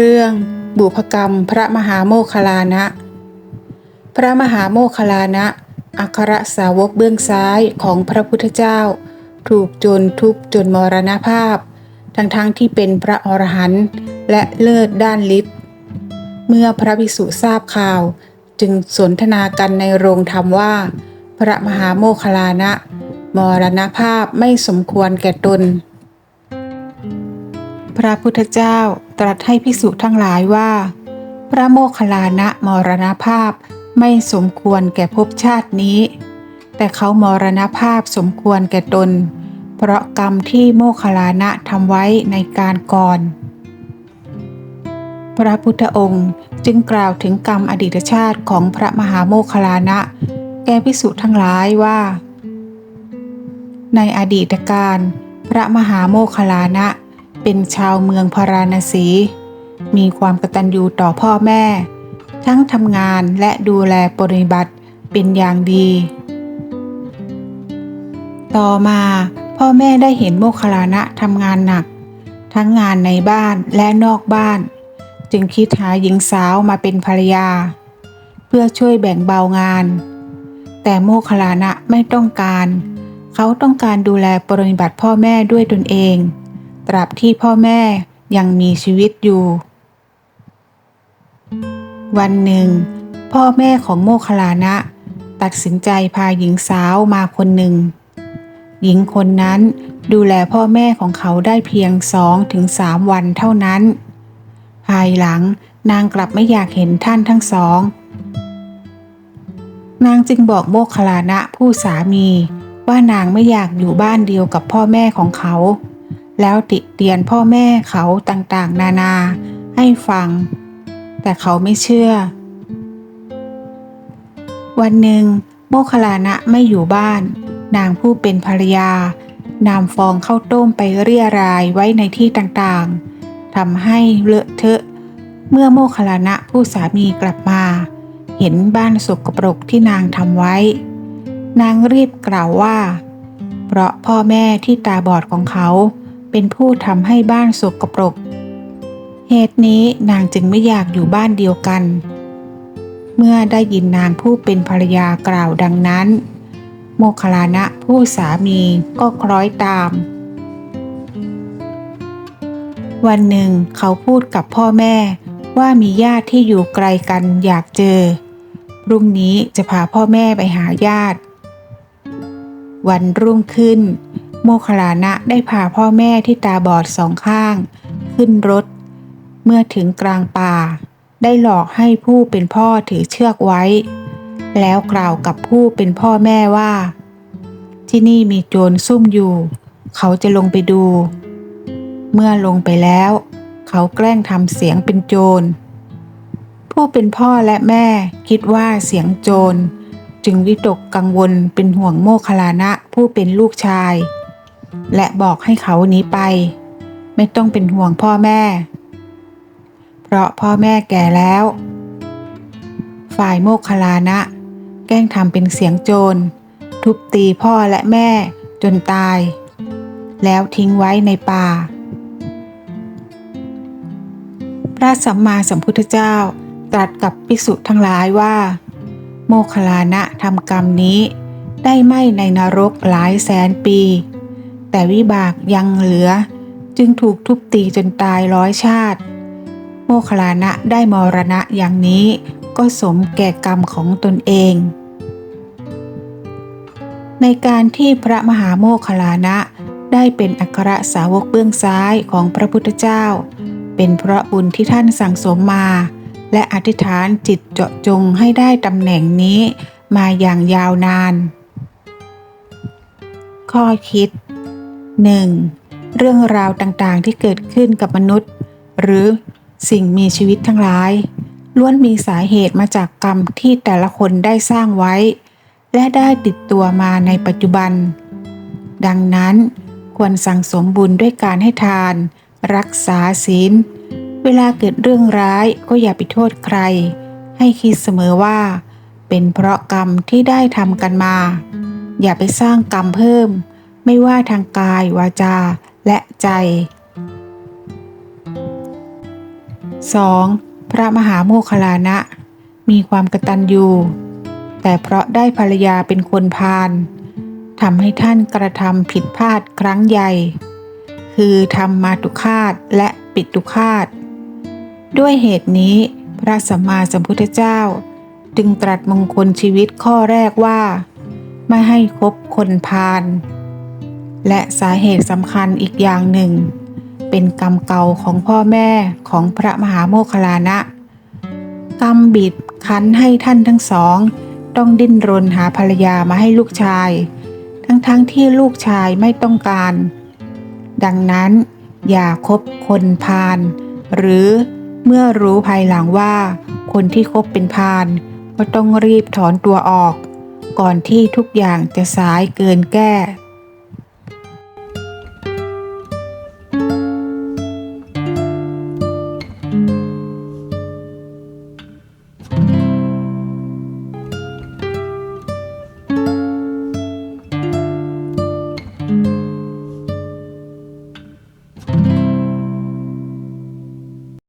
เรื่อง บุพกรรมพระมหาโมคลานะ พระมหาโมคลานะอัครสาวกเบื้องซ้ายของพระพุทธเจ้า ถูกจรทุบจนมรณภาพ ทั้งๆทที่เป็นพระอรหันต์และเลิศด้านฤทธิ์เมื่อพระภิกษุทราบข่าว จึงสนทนากันในโรงธรรมว่า พระมหาโมคคลานะ มรณภาพไม่สมควรแก่ตน พระพุทธเจ้า ตรัสให้ภิกษุทั้งหลายว่า พระโมคคัลลานะมรณภาพไม่สมควรแก่ภพชาตินี้ แต่เขามรณภาพสมควรแก่ตน เพราะกรรมที่โมคคัลลานะทำไว้ในการก่อน พระพุทธองค์จึงกล่าวถึงกรรมอดีตชาติของพระมหาโมคคัลลานะ แก่ภิกษุทั้งหลายว่า ในอดีตการ พระมหาโมคคัลลานะ เป็นชาวเมืองพาราณสี มีความกตัญญูต่อพ่อแม่ ทั้งทำงานและดูแลปฏิบัติเป็นอย่างดี ต่อมาพ่อแม่ได้เห็นโมคลานะทำงานหนัก ทั้งงานในบ้านและนอกบ้าน จึงคิดหาหญิงสาวมาเป็นภรรยา เพื่อช่วยแบ่งเบางาน แต่โมคลานะไม่ต้องการ เขาต้องการดูแลปฏิบัติพ่อแม่ด้วยตนเอง ตราบที่พ่อแม่ยังมีชีวิตอยู่ วันหนึ่ง พ่อแม่ของโมคลานะ ตัดสินใจพาหญิงสาวมาคนหนึ่ง หญิงคนนั้นดูแลพ่อแม่ของเขาได้เพียงสองถึงสามวันเท่านั้น ภายหลังนางกลับไม่อยากเห็นท่านทั้งสอง นางจึงบอกโมคลานะผู้สามีว่านางไม่อยากอยู่บ้านเดียวกับพ่อแม่ของเขา แล้วติเตียนพ่อแม่เขาต่างๆ นานาให้ฟัง แต่เขาไม่เชื่อ วันหนึ่ง โมคลานะไม่อยู่บ้าน นางผู้เป็นภรรยานำฟองข้าวต้มไปเรียรายไว้ในที่ต่างๆทำให้เลอะเทอะ เมื่อโมคลานะผู้สามีกลับมา เห็นบ้านสกปรกที่นางทำไว้ นางรีบกล่าวว่า เพราะพ่อแม่ที่ตาบอดของเขา เป็นผู้ทำให้บ้านสกปรก เหตุนี้นางจึงไม่อยากอยู่บ้านเดียวกัน เมื่อได้ยินนางผู้เป็นภรรยากล่าวดังนั้น โมคลานะผู้สามีก็คล้อยตาม วันหนึ่งเขาพูดกับพ่อแม่ว่ามีญาติที่อยู่ไกลกันอยากเจอ พรุ่งนี้จะพาพ่อแม่ไปหาญาติ วันรุ่งขึ้น โมคลานะได้พาพ่อแม่ที่ตาบอดสองข้าง ขึ้นรถ เมื่อถึงกลางป่า ได้หลอกให้ผู้เป็นพ่อถือเชือกไว้ แล้วกล่าวกับผู้เป็นพ่อแม่ว่า ที่นี่มีโจรซุ่มอยู่ เขาจะลงไปดู เมื่อลงไปแล้ว เขาแกล้งทำเสียงเป็นโจร ผู้เป็นพ่อและแม่คิดว่าเสียงโจรจึงวิตกกังวลเป็นห่วงโมคลานะผู้เป็นลูกชาย และบอกให้เขาหนีไป ไม่ต้องเป็นห่วงพ่อแม่ เพราะพ่อแม่แก่แล้ว ฝ่ายโมกขลานะ แกล้งทำเป็นเสียงโจร ทุบตีพ่อและแม่จนตาย แล้วทิ้งไว้ในป่า พระสัมมาสัมพุทธเจ้าตรัสกับภิกษุทั้งหลายว่า โมคลานะทำกรรมนี้ได้ไหมในนรกหลายแสนปี แต่วิบากยังเหลือ จึงถูกทุบตีจนตายร้อยชาติ โมคลานะได้มรณะอย่างนี้ก็สมแก่กรรมของตนเอง ในการที่พระมหาโมคลานะได้เป็นอัครสาวกเบื้องซ้ายของพระพุทธเจ้า เป็นเพราะบุญที่ท่านสั่งสมมา และอธิษฐานจิตเจาะจงให้ได้ตำแหน่งนี้มาอย่างยาวนาน ข้อคิด 1. เรื่องราวต่างๆที่เกิดขึ้นกับมนุษย์ หรือสิ่งมีชีวิตทั้งหลาย ล้วนมีสาเหตุมาจากกรรมที่แต่ละคนได้สร้างไว้ และได้ติดตัวมาในปัจจุบัน ดังนั้น ควรสั่งสมบุญด้วยการให้ทาน รักษาศีล เวลาเกิดเรื่องร้ายก็อย่าไปโทษใคร ให้คิดเสมอว่า เป็นเพราะกรรมที่ได้ทำกันมา อย่าไปสร้างกรรมเพิ่ม ไม่ว่าทางกายวาจา และใจ 2. พระมหาโมคลานะ มีความกตัญญูแต่เพราะได้ภรรยาเป็นคนพาลทำให้ท่านกระทำผิดพลาดครั้งใหญ่ คือทำมาตุคาตและปิดตุคาต ด้วยเหตุนี้พระสัมมาสัมพุทธเจ้า จึงตรัสมงคลชีวิตข้อแรกว่า ไม่ให้คบคนพาล และสาเหตุสำคัญอีกอย่างหนึ่ง เป็นกรรมเก่าของพ่อแม่ของพระมหาโมคคลลานะ กรรมบิดคั้นให้ท่านทั้งสอง ต้องดิ้นรนหาภรรยามาให้ลูกชาย ทั้งๆทที่ลูกชายไม่ต้องการ ดังนั้นอย่าคบคนพาลหรือเมื่อรู้ภายหลังว่า คนที่คบเป็นพาลก็ต้องรีบถอนตัวออก ก่อนที่ทุกอย่างจะสายเกินแก้